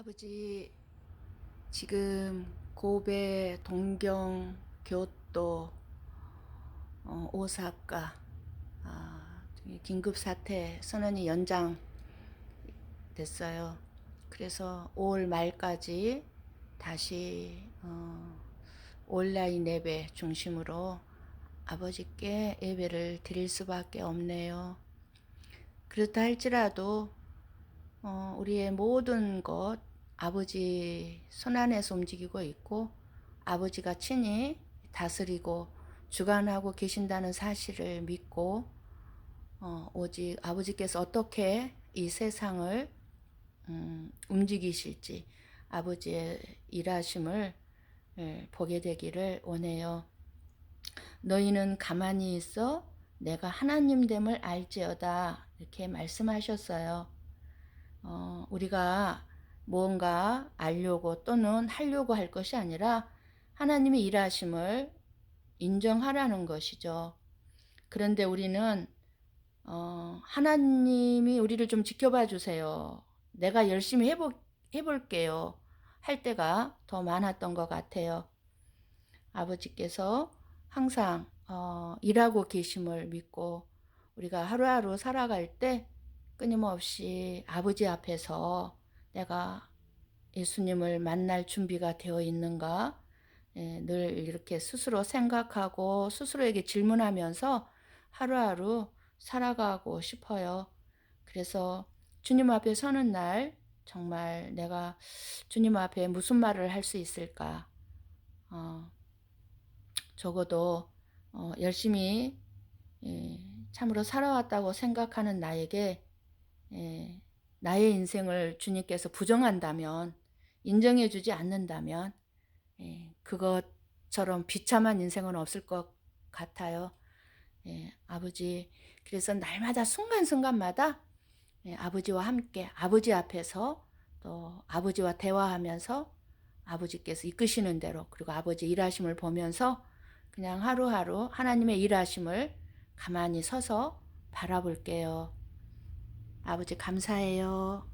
아버지 지금 고베, 동경, 교토, 어, 오사카 아, 긴급 사태 선언이 연장 됐어요. 그래서 5월 말까지 다시 어, 온라인 예배 중심으로 아버지께 예배를 드릴 수밖에 없네요. 그렇다 할지라도 어, 우리의 모든 것 아버지 손안에서 움직이고 있고 아버지가 친히 다스리고 주관하고 계신다는 사실을 믿고 어, 오직 아버지께서 어떻게 이 세상을 음, 움직이실지 아버지의 일하심을 예, 보게 되기를 원해요. 너희는 가만히 있어 내가 하나님됨을 알지어다 이렇게 말씀하셨어요. 어, 우리가 무언가 알려고 또는 하려고 할 것이 아니라 하나님의 일하심을 인정하라는 것이죠. 그런데 우리는 어, 하나님이 우리를 좀 지켜봐 주세요. 내가 열심히 해보, 해볼게요. 할 때가 더 많았던 것 같아요. 아버지께서 항상 어, 일하고 계심을 믿고 우리가 하루하루 살아갈 때 끊임없이 아버지 앞에서 내가 예수님을 만날 준비가 되어 있는가 예, 늘 이렇게 스스로 생각하고 스스로에게 질문하면서 하루하루 살아가고 싶어요. 그래서 주님 앞에 서는 날 정말 내가 주님 앞에 무슨 말을 할 수 있을까? 어, 적어도 어, 열심히 예, 참으로 살아왔다고 생각하는 나에게 예, 나의 인생을 주님께서 부정한다면 인정해 주지 않는다면 예, 그것처럼 비참한 인생은 없을 것 같아요. 예, 아버지 그래서 날마다 순간순간마다 예, 아버지와 함께 아버지 앞에서 또 아버지와 대화하면서 아버지께서 이끄시는 대로 그리고 아버지 일하심을 보면서 그냥 하루하루 하나님의 일하심을 가만히 서서 바라볼게요. 아버지 감사해요.